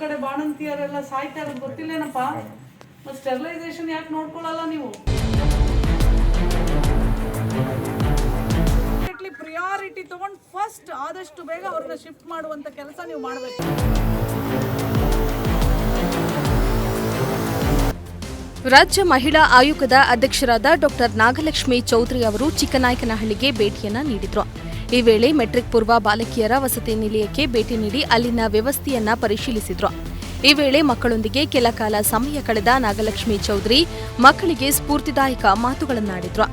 ಕಡೆ ಬಾಣಂತಿಯರೆಲ್ಲ ಸಾಯ್ತಾರೆ ಗೊತ್ತಿಲ್ಲೇನಪ್ಪ? ಮತ್ತೆ ಸ್ಟೆರಿಲೈಸೇಷನ್ ಯಾಕೆ ನೋಡ್ಕೊಳ್ಳಲ್ಲ ನೀವು? ಪ್ರಿಯಾರಿಟಿ ತಗೊಂಡು ಫಸ್ಟ್ ಆದಷ್ಟು ಬೇಗ ಅವ್ರನ್ನ ಶಿಫ್ಟ್ ಮಾಡುವಂತ ಕೆಲಸ ನೀವು ಮಾಡಬೇಕು. ರಾಜ್ಯ ಮಹಿಳಾ ಆಯೋಗದ ಅಧ್ಯಕ್ಷರಾದ ಡಾಕ್ಟರ್ ನಾಗಲಕ್ಷ್ಮಿ ಚೌಧರಿ ಅವರು ಚಿಕ್ಕನಾಯಕನಹಳ್ಳಿಗೆ ಭೇಟಿಯನ್ನ ನೀಡಿದ್ರು. ಈ ವೇಳೆ ಮೆಟ್ರಿಕ್ ಪೂರ್ವ ಬಾಲಕಿಯರ ವಸತಿ ನಿಲಯಕ್ಕೆ ಭೇಟಿ ನೀಡಿ ಅಲ್ಲಿನ ವ್ಯವಸ್ಥೆಯನ್ನ ಪರಿಶೀಲಿಸಿದ್ರು. ಈ ವೇಳೆ ಮಕ್ಕಳೊಂದಿಗೆ ಕೆಲ ಕಾಲ ಸಮಯ ಕಳೆದ ನಾಗಲಕ್ಷ್ಮಿ ಚೌಧರಿ ಮಕ್ಕಳಿಗೆ ಸ್ಫೂರ್ತಿದಾಯಕ ಮಾತುಗಳನ್ನಾಡಿದ್ರು.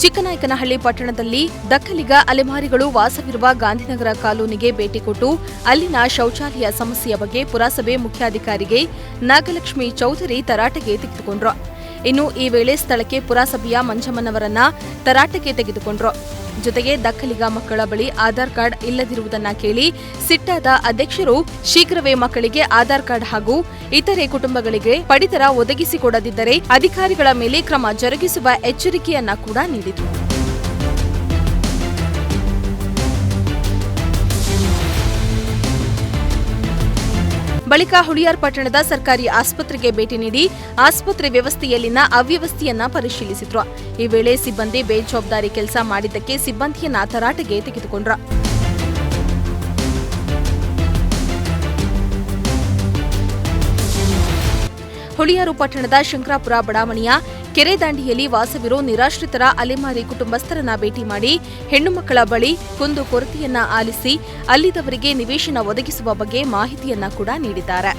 ಚಿಕ್ಕನಾಯಕನಹಳ್ಳಿ ಪಟ್ಟಣದಲ್ಲಿ ದಕ್ಕಲಿಗ ಅಲೆಮಾರಿಗಳು ವಾಸವಿರುವ ಗಾಂಧಿನಗರ ಕಾಲೋನಿಗೆ ಭೇಟಿ ಕೊಟ್ಟು ಅಲ್ಲಿನ ಶೌಚಾಲಯ ಸಮಸ್ಯೆಯ ಬಗ್ಗೆ ಪುರಸಭೆ ಮುಖ್ಯಾಧಿಕಾರಿಗೆ ನಾಗಲಕ್ಷ್ಮಿ ಚೌಧರಿ ತರಾಟೆಗೆ ತೆಗೆದುಕೊಂಡ್ರು. ಇನ್ನು ಈ ವೇಳೆ ಸ್ಥಳಕ್ಕೆ ಪುರಸಭೆಯ ಮಂಜಮ್ಮನವರನ್ನ ತರಾಟೆಗೆ ತೆಗೆದುಕೊಂಡ್ರು. ಜೊತೆಗೆ ದಕ್ಕಲಿಗ ಮಕ್ಕಳ ಬಳಿ ಆಧಾರ್ ಕಾರ್ಡ್ ಇಲ್ಲದಿರುವುದನ್ನ ಕೇಳಿ ಸಿಟ್ಟಾದ ಅಧ್ಯಕ್ಷರು ಶೀಘ್ರವೇ ಮಕ್ಕಳಿಗೆ ಆಧಾರ್ ಕಾರ್ಡ್ ಹಾಗೂ ಇತರೆ ಕುಟುಂಬಗಳಿಗೆ ಪಡಿತರ ಒದಗಿಸಿಕೊಡದಿದ್ದರೆ ಅಧಿಕಾರಿಗಳ ಮೇಲೆ ಕ್ರಮ ಜರುಗಿಸುವ ಎಚ್ಚರಿಕೆಯನ್ನ ಕೂಡ ನೀಡಿದರು. ಬಳಿಕ ಹುಳಿಯಾರ್ ಪಟ್ಟಣದ ಸರ್ಕಾರಿ ಆಸ್ಪತ್ರೆಗೆ ಭೇಟಿ ನೀಡಿ ಆಸ್ಪತ್ರೆ ವ್ಯವಸ್ಥೆಯಲ್ಲಿನ ಅವ್ಯವಸ್ಥೆಯನ್ನ ಪರಿಶೀಲಿಸಿದ್ರು. ಈ ವೇಳೆ ಸಿಬ್ಬಂದಿ ಬೇಜವಾಬ್ದಾರಿ ಕೆಲಸ ಮಾಡಿದ್ದಕ್ಕೆ ಸಿಬ್ಬಂದಿಯನ್ನ ತರಾಟೆಗೆ ತೆಗೆದುಕೊಂಡ್ರು. ಹುಳಿಯಾರು ಪಟ್ಟಣದ ಶಂಕರಾಪುರ ಬಡಾವಣೆಯ ಕೆರೆ ದಾಂಡಿಯಲ್ಲಿ ವಾಸವಿರೋ ನಿರಾಶ್ರಿತರ ಅಲೆಮಾರಿ ಕುಟುಂಬಸ್ಥರನ್ನ ಭೇಟಿ ಮಾಡಿ ಹೆಣ್ಣು ಮಕ್ಕಳ ಬಳಿ ಕುಂದು ಕೊರತೆಯನ್ನ ಆಲಿಸಿ ಅಲ್ಲಿದವರಿಗೆ ನಿವೇಶನ ಒದಗಿಸುವ ಬಗ್ಗೆ ಮಾಹಿತಿಯನ್ನ ಕೂಡ ನೀಡಿದ್ದಾರೆ.